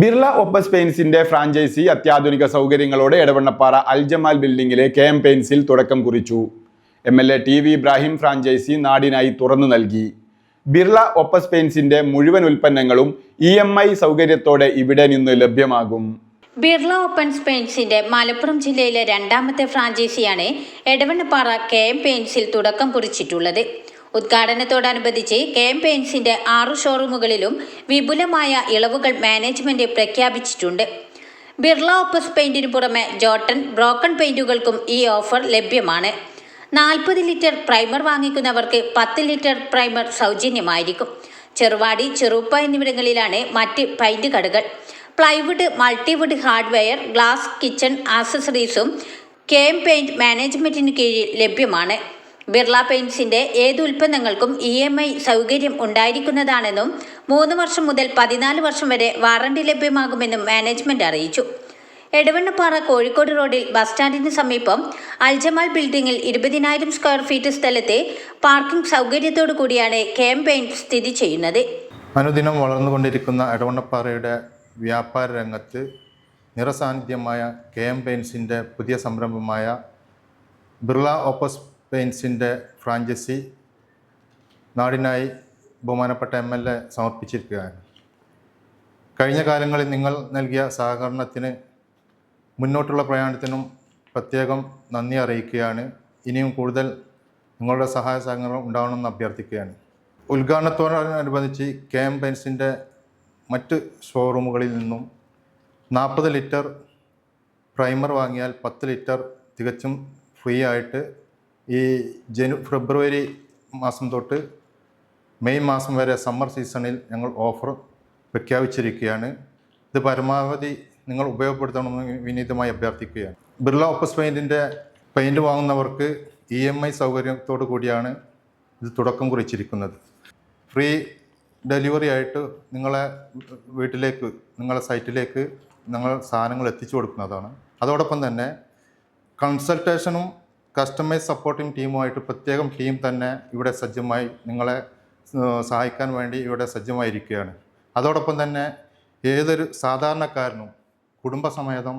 Birla opus പെയിൻസിന്റെ franchise അത്യാധുനിക സൗകര്യങ്ങളോടെ എടവണ്ണപ്പാറ അൽജമാൽ ബിൽഡിംഗിലെ കെ എം പെയിൻസിൽ തുടക്കം കുറിച്ചു. M L A T V Ibrahim franchise നാടിനായി തുറന്നു നൽകി. ബിർള ഒപ്പസ് പെയിൻസിന്റെ മുഴുവൻ ഉൽപ്പന്നങ്ങളും ഇ എം ഐ സൗകര്യത്തോടെ ഇവിടെ നിന്ന് ലഭ്യമാകും. ബിർള ഓപ്പൺ പെയിൻസിന്റെ മലപ്പുറം ജില്ലയിലെ രണ്ടാമത്തെ ഫ്രാഞ്ചൈസിയാണ് എടവണ്ണപ്പാറ കെ എം പെയിൻസിൽ തുടക്കം കുറിച്ചിട്ടുള്ളത്. ഉദ്ഘാടനത്തോടനുബന്ധിച്ച് കെ എം പെയിൻസിന്റെ ആറു ഷോറൂമുകളിലും വിപുലമായ ഇളവുകൾ മാനേജ്മെന്റ് പ്രഖ്യാപിച്ചിട്ടുണ്ട്. ബിർള ഓപ്പസ് പെയിന്റിനു പുറമെ ജോട്ടൺ ബ്രോക്കൺ പെയിന്റുകൾക്കും ഈ ഓഫർ ലഭ്യമാണ്. നാൽപ്പത് ലിറ്റർ പ്രൈമർ വാങ്ങിക്കുന്നവർക്ക് പത്ത് ലിറ്റർ പ്രൈമർ സൗജന്യമായിരിക്കും. ചെറുവാടി ചെറുപ്പ എന്നിവിടങ്ങളിലാണ് മറ്റ് പെയിന്റ് കടകൾ. Plywood multiwood hardware glass kitchen ആക്സസറീസും K M paint മാനേജ്മെന്റിന് കീഴിൽ ലഭ്യമാണ്. ബിർള പെയിൻസിന്റെ ഏത് ഉൽപ്പന്നങ്ങൾക്കും ഇ എം ഐ സൗകര്യം ഉണ്ടായിരിക്കുന്നതാണെന്നും മൂന്ന് വർഷം മുതൽ പതിനാല് വർഷം വരെ വാറണ്ടി ലഭ്യമാകുമെന്നും മാനേജ്മെന്റ് അറിയിച്ചു. എടവണ്ണപ്പാറ കോഴിക്കോട് റോഡിൽ ബസ് സ്റ്റാൻഡിന് സമീപം അൽജമാൽ ബിൽഡിംഗിൽ ഇരുപതിനായിരം സ്ക്വയർ ഫീറ്റ് സ്ഥലത്തെ പാർക്കിംഗ് സൗകര്യത്തോടു കൂടിയാണ് ക്യാമ്പയിൻ സ്ഥിതി ചെയ്യുന്നത്. അനുദിനം വളർന്നുകൊണ്ടിരിക്കുന്ന എടവണ്ണപ്പാറയുടെ വ്യാപാര രംഗത്ത് നിറസാന്നിധ്യമായ കെ എം പെയിൻസിന്റെ പുതിയ സംരംഭമായ ബിർള ഓപ്പസ് പെയിൻസിന്റെ ഫ്രാഞ്ചൈസി നാടിനായി ബഹുമാനപ്പെട്ട എം എൽ എ സമർപ്പിച്ചിരിക്കുകയാണ്. കഴിഞ്ഞ കാലങ്ങളിൽ നിങ്ങൾ നൽകിയ സഹകരണത്തിന് മുന്നോട്ടുള്ള പ്രയാണത്തിനും പ്രത്യേകം നന്ദി അറിയിക്കുകയാണ്. ഇനിയും കൂടുതൽ നിങ്ങളുടെ സഹായ സഹകരണം ഉണ്ടാവണമെന്ന് അഭ്യർത്ഥിക്കുകയാണ്. ഉദ്ഘാടനത്തോടനുബന്ധിച്ച് കെ എം പെൻസിന്റെ മറ്റ് ഷോറൂമുകളിൽ നിന്നും നാൽപ്പത് ലിറ്റർ പ്രൈമർ വാങ്ങിയാൽ പത്ത് ലിറ്റർ തികച്ചും ഫ്രീ ആയിട്ട് ഈ ജനു ഫെബ്രുവരി മാസം തൊട്ട് മെയ് മാസം വരെ സമ്മർ സീസണിൽ ഞങ്ങൾ ഓഫർ പ്രഖ്യാപിച്ചിരിക്കുകയാണ്. ഇത് പരമാവധി നിങ്ങൾ ഉപയോഗപ്പെടുത്തണമെന്ന് വിനീതമായി അഭ്യർത്ഥിക്കുകയാണ്. ബിർള ഓപ്പസ് പെയിന്റിന്റെ പെയിന്റ് വാങ്ങുന്നവർക്ക് ഇ എം ഐ സൗകര്യത്തോടു കൂടിയാണ് ഇത് തുടക്കം കുറിച്ചിരിക്കുന്നത്. ഫ്രീ ഡെലിവറി ആയിട്ട് നിങ്ങളെ വീട്ടിലേക്ക് നിങ്ങളെ സൈറ്റിലേക്ക് ഞങ്ങൾ സാധനങ്ങൾ എത്തിച്ചു കൊടുക്കുന്നതാണ്. അതോടൊപ്പം തന്നെ കൺസൾട്ടേഷനും കസ്റ്റമൈസ് സപ്പോർട്ടിംഗ് ടീമുമായിട്ട് പ്രത്യേകം ടീം തന്നെ ഇവിടെ സജ്ജമായി നിങ്ങളെ സഹായിക്കാൻ വേണ്ടി ഇവിടെ സജ്ജമായിരിക്കുകയാണ്. അതോടൊപ്പം തന്നെ ഏതൊരു സാധാരണക്കാരനും കുടുംബസമേതം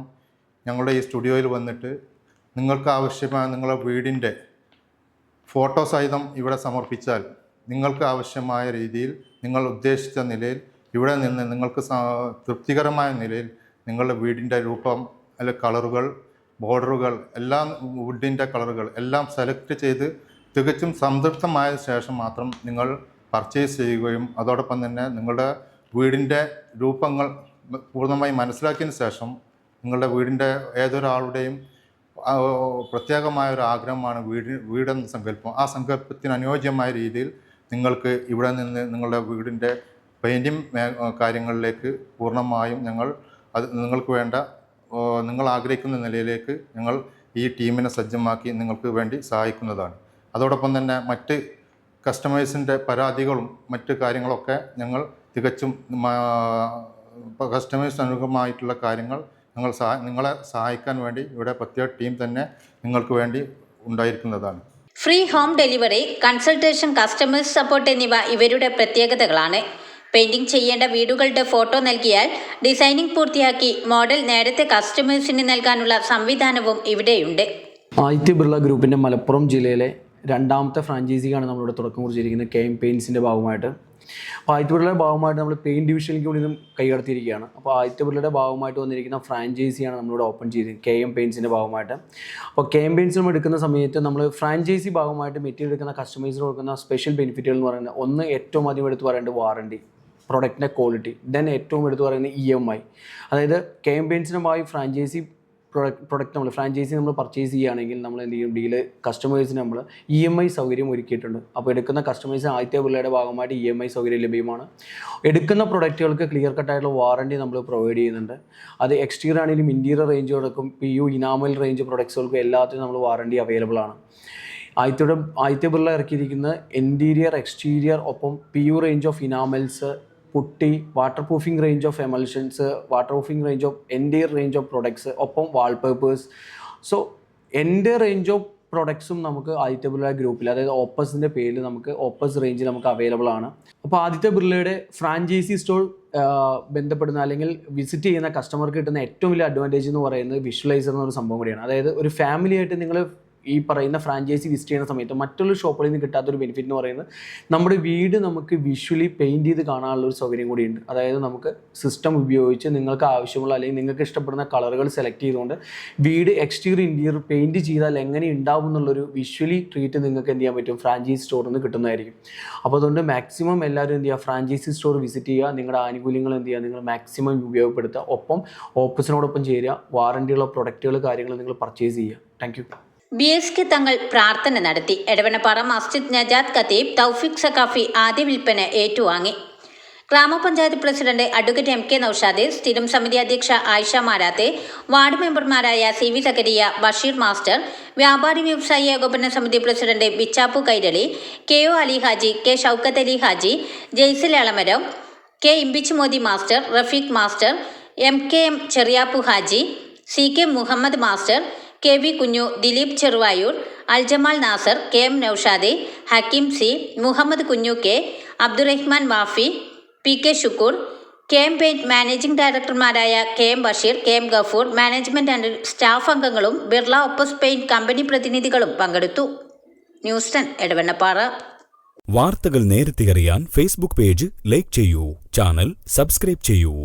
ഞങ്ങളുടെ ഈ സ്റ്റുഡിയോയിൽ വന്നിട്ട് നിങ്ങൾക്ക് ആവശ്യമായ നിങ്ങളുടെ വീടിന്റെ ഫോട്ടോ സഹിതം ഇവിടെ സമർപ്പിച്ചാൽ നിങ്ങൾക്ക് ആവശ്യമായ രീതിയിൽ നിങ്ങൾ ഉദ്ദേശിച്ച നിലയിൽ ഇവിടെ നിന്ന് നിങ്ങൾക്ക് തൃപ്തികരമായ നിലയിൽ നിങ്ങളുടെ വീടിന്റെ രൂപം അല്ലെ കളറുകൾ ബോർഡറുകൾ എല്ലാം വുഡിന്റെ കളറുകൾ എല്ലാം സെലക്ട് ചെയ്ത് തികച്ചും സംതൃപ്തമായ ശേഷം മാത്രം നിങ്ങൾ പർച്ചേസ് ചെയ്യുകയും അതോടൊപ്പം തന്നെ നിങ്ങളുടെ വീടിന്റെ രൂപങ്ങൾ പൂർണമായി മനസ്സിലാക്കിയതിന് ശേഷം നിങ്ങളുടെ വീടിന്റെ ഏതൊരാളുടെയും പ്രത്യേകമായ ഒരു ആഗ്രഹമാണ് വീട് വീടെന്ന സങ്കല്പം. ആ സങ്കല്പത്തിന് അനുയോജ്യമായ രീതിയിൽ നിങ്ങൾക്ക് ഇവിടെ നിന്ന് നിങ്ങളുടെ വീടിന്റെ പെയിന്റിങ് കാര്യങ്ങളിലേക്ക് പൂർണമായും ഞങ്ങൾ അത് നിങ്ങൾക്ക് വേണ്ട നിങ്ങൾ ആഗ്രഹിക്കുന്ന നിലയിലേക്ക് ഞങ്ങൾ ഈ ടീമിനെ സജ്ജമാക്കി നിങ്ങൾക്ക് വേണ്ടി സഹായിക്കുന്നതാണ്. അതോടൊപ്പം തന്നെ മറ്റ് കസ്റ്റമേഴ്സിന്റെ പരാതികളും മറ്റ് കാര്യങ്ങളൊക്കെ ഞങ്ങൾ തികച്ചും കസ്റ്റമേഴ്സ് അനുകൂലമായിട്ടുള്ള കാര്യങ്ങൾ ഞങ്ങൾ സഹാ നിങ്ങളെ സഹായിക്കാൻ വേണ്ടി ഇവിടെ പ്രത്യേക ടീം തന്നെ നിങ്ങൾക്ക് വേണ്ടി ഉണ്ടായിരിക്കുന്നതാണ്. Free home delivery consultation customers support എന്നിവ ഇവരുടെ പ്രത്യേകതകളാണ്. പെയിന്റിംഗ് ചെയ്യേണ്ട വീടുകളുടെ ഫോട്ടോ നൽകിയാൽ ഡിസൈനിങ് പൂർത്തിയാക്കി മോഡൽ നേരത്തെ കസ്റ്റമേഴ്സിന് നൽകാനുള്ള സംവിധാനവും ഇവിടെയുണ്ട്. ആദിത്യ ബിർള ഗ്രൂപ്പിന്റെ മലപ്പുറം ജില്ലയിലെ രണ്ടാമത്തെ ഫ്രാഞ്ചൈസിക്കാണ് നമ്മളിവിടെ തുടക്കം കുറിച്ചിരിക്കുന്നത് കെ എം പെയിൻസിന്റെ ഭാഗമായിട്ട്. അപ്പോൾ ആദിത്യ ബിർളയുടെ ഭാഗമായിട്ട് നമ്മൾ പെയിന്റ് ഡിവിഷനിലേക്ക് കൂടി ഇതും കൈകടത്തിയിരിക്കുകയാണ്. അപ്പോൾ ആദിത്യ ബിർളയുടെ ഭാഗമായിട്ട് വന്നിരിക്കുന്ന ഫ്രാഞ്ചൈസിയാണ് നമ്മളിവിടെ ഓപ്പൺ ചെയ്തത് കെ എം പെയിൻസിന്റെ ഭാഗമായിട്ട്. അപ്പോൾ കെ എം പെയിൻസ് നമ്മൾ എടുക്കുന്ന സമയത്ത് നമ്മൾ ഫ്രാഞ്ചൈസി ഭാഗമായിട്ട് മെറ്റീരിയൽ എടുക്കുന്ന കസ്റ്റമേഴ്സിന് കൊടുക്കുന്ന സ്പെഷ്യൽ ബെനിഫിറ്റുകൾ എന്ന് പറയുന്നത് ഒന്ന് ഏറ്റവും ആദ്യം എടുത്ത് പറയേണ്ടത് വാറണ്ടി പ്രൊഡക്റ്റിന്റെ ക്വാളിറ്റി ദെൻ ഏറ്റവും എടുത്ത് പറയുന്നത് ഇ എം ഐ അതായത് ക്യാമ്പയിൻസിനുമായി ഫ്രാഞ്ചൈസി പ്രൊഡക്റ്റ് പ്രൊഡക്റ്റ് നമ്മൾ ഫ്രാഞ്ചൈസി നമ്മൾ പർച്ചേസ് ചെയ്യുകയാണെങ്കിൽ നമ്മൾ എന്ത് ചെയ്യും? ഡീൽ കസ്റ്റമേഴ്സിന് നമ്മൾ ഇ എം ഐ സൗകര്യം ഒരുക്കിയിട്ടുണ്ട്. അപ്പോൾ എടുക്കുന്ന കസ്റ്റമേഴ്സ് ആദ്യത്തെ പിള്ളയുടെ ഭാഗമായിട്ട് ഇ എം ഐ സൗകര്യം ലഭ്യമാണ്. എടുക്കുന്ന പ്രൊഡക്റ്റുകൾക്ക് ക്ലിയർ കട്ടായിട്ടുള്ള വാറണ്ടി നമ്മൾ പ്രൊവൈഡ് ചെയ്യുന്നുണ്ട്. അത് എക്സ്റ്റീരിയർ ആണെങ്കിലും ഇന്റീരിയർ റേഞ്ചുകൾക്കും പി യു ഇനാമൽ റേഞ്ച് പ്രൊഡക്ട്സുകൾക്കും എല്ലാത്തിനും നമ്മൾ വാറണ്ടി അവൈലബിൾ ആണ്. ആദ്യത്തെ ആദ്യത്തെ പിള്ള ഇറക്കിയിരിക്കുന്ന ഇന്റീരിയർ എക്സ്റ്റീരിയർ ഒപ്പം P U range of enamels putty water proofing range of emulsions water proofing range of എന്റെ റേഞ്ച് ഓഫ് പ്രൊഡക്ട്സ് ഒപ്പം വാൾ പേപ്പേഴ്സ് സോ എന്റെ റേഞ്ച് ഓഫ് പ്രൊഡക്ട്സും നമുക്ക് ആദിത്യ ബിർള ഗ്രൂപ്പിൽ അതായത് ഓപ്പസിന്റെ പേരിൽ നമുക്ക് ഓപ്പസ് റേഞ്ചിൽ നമുക്ക് അവൈലബിൾ ആണ്. അപ്പോൾ ആദിത്യ ബിർളയുടെ ഫ്രാഞ്ചൈസി സ്റ്റോൾ ബന്ധപ്പെടുന്ന അല്ലെങ്കിൽ വിസിറ്റ് ചെയ്യുന്ന കസ്റ്റമർക്ക് കിട്ടുന്ന ഏറ്റവും വലിയ അഡ്വാന്റേജ് എന്ന് പറയുന്നത് വിഷ്വലൈസർ എന്നൊരു സംഭവം കൂടിയാണ്. അതായത് ഒരു ഫാമിലിയായിട്ട് നിങ്ങൾ ഈ പറയുന്ന ഫ്രാഞ്ചൈസി വിസിറ്റ് ചെയ്യുന്ന സമയത്ത് മറ്റുള്ള ഷോപ്പുകളിൽ നിന്ന് കിട്ടാത്ത ഒരു ബെനിഫിറ്റ് എന്ന് പറയുന്നത് നമ്മുടെ വീട് നമുക്ക് വിഷ്വലി പെയിന്റ് ചെയ്ത് കാണാനുള്ള ഒരു സൗകര്യം കൂടിയുണ്ട്. അതായത് നമുക്ക് സിസ്റ്റം ഉപയോഗിച്ച് നിങ്ങൾക്ക് ആവശ്യമുള്ള അല്ലെങ്കിൽ നിങ്ങൾക്ക് ഇഷ്ടപ്പെടുന്ന കളറുകൾ സെലക്ട് ചെയ്തുകൊണ്ട് വീട് എക്സ്റ്റീരിയർ ഇന്റീരിയർ പെയിന്റ് ചെയ്താൽ എങ്ങനെ ഉണ്ടാവും എന്നുള്ളൊരു വിഷ്വലി ട്രീറ്റ് നിങ്ങൾക്ക് എന്ത് ചെയ്യാൻ പറ്റും? ഫ്രാഞ്ചൈസി സ്റ്റോറിൽ നിന്ന് കിട്ടുന്നതായിരിക്കും. അപ്പോൾ അതുകൊണ്ട് മാക്സിമം എല്ലാവരും എന്ത് ചെയ്യുക? ഫ്രാഞ്ചൈസി സ്റ്റോർ വിസിറ്റ് ചെയ്യുക. നിങ്ങളുടെ ആനുകൂല്യങ്ങൾ എന്ത് ചെയ്യുക? നിങ്ങൾ മാക്സിമം ഉപയോഗപ്പെടുത്തുക. ഒപ്പം ഓപ്പസിനോടൊപ്പം ചേരുക. വാറണ്ടിയുള്ള പ്രൊഡക്റ്റുകൾ കാര്യങ്ങൾ നിങ്ങൾ പർച്ചേസ് ചെയ്യുക. താങ്ക് ബി എസ് കെ തങ്ങൾ പ്രാർത്ഥന നടത്തി. എടവണപ്പാറ മസ്ജിദ് നജാദ് ഖത്തീബ് തൗഫിക് സഖാഫി ആദ്യ വിൽപ്പന ഏറ്റുവാങ്ങി. ഗ്രാമപഞ്ചായത്ത് president advocate M K Naushad സ്ഥിരം സമിതി അധ്യക്ഷ ആയിഷ മാരാത്തെ വാർഡ് മെമ്പർമാരായ C V Zakariya Basheer master വ്യാപാരി വ്യവസായി ഏകോപന സമിതി president Bichappu Kairali K O Ali Haji K Shoukath Ali Haji Jaisil Elamaram K Imbichi Modi master Rafeeq master M K M Cheriyappu Haji C K Muhammad master K V Kunju Dileep Cheruvayur Aljamal Nasar K M നൌഷാദെ Hakeem C Muhammad Kunju K Abdurahman Wafi P K Shukoor K M paint managing ഡയറക്ടർമാരായ K M Basheer K M Gafoor management and staff അംഗങ്ങളും Birla Opus paint company പ്രതിനിധികളും പങ്കെടുത്തു. News ten Edavannappara. വാർത്തകൾ നേരത്തെ അറിയാൻ Facebook page like ചെയ്യൂ channel subscribe ചെയ്യൂ.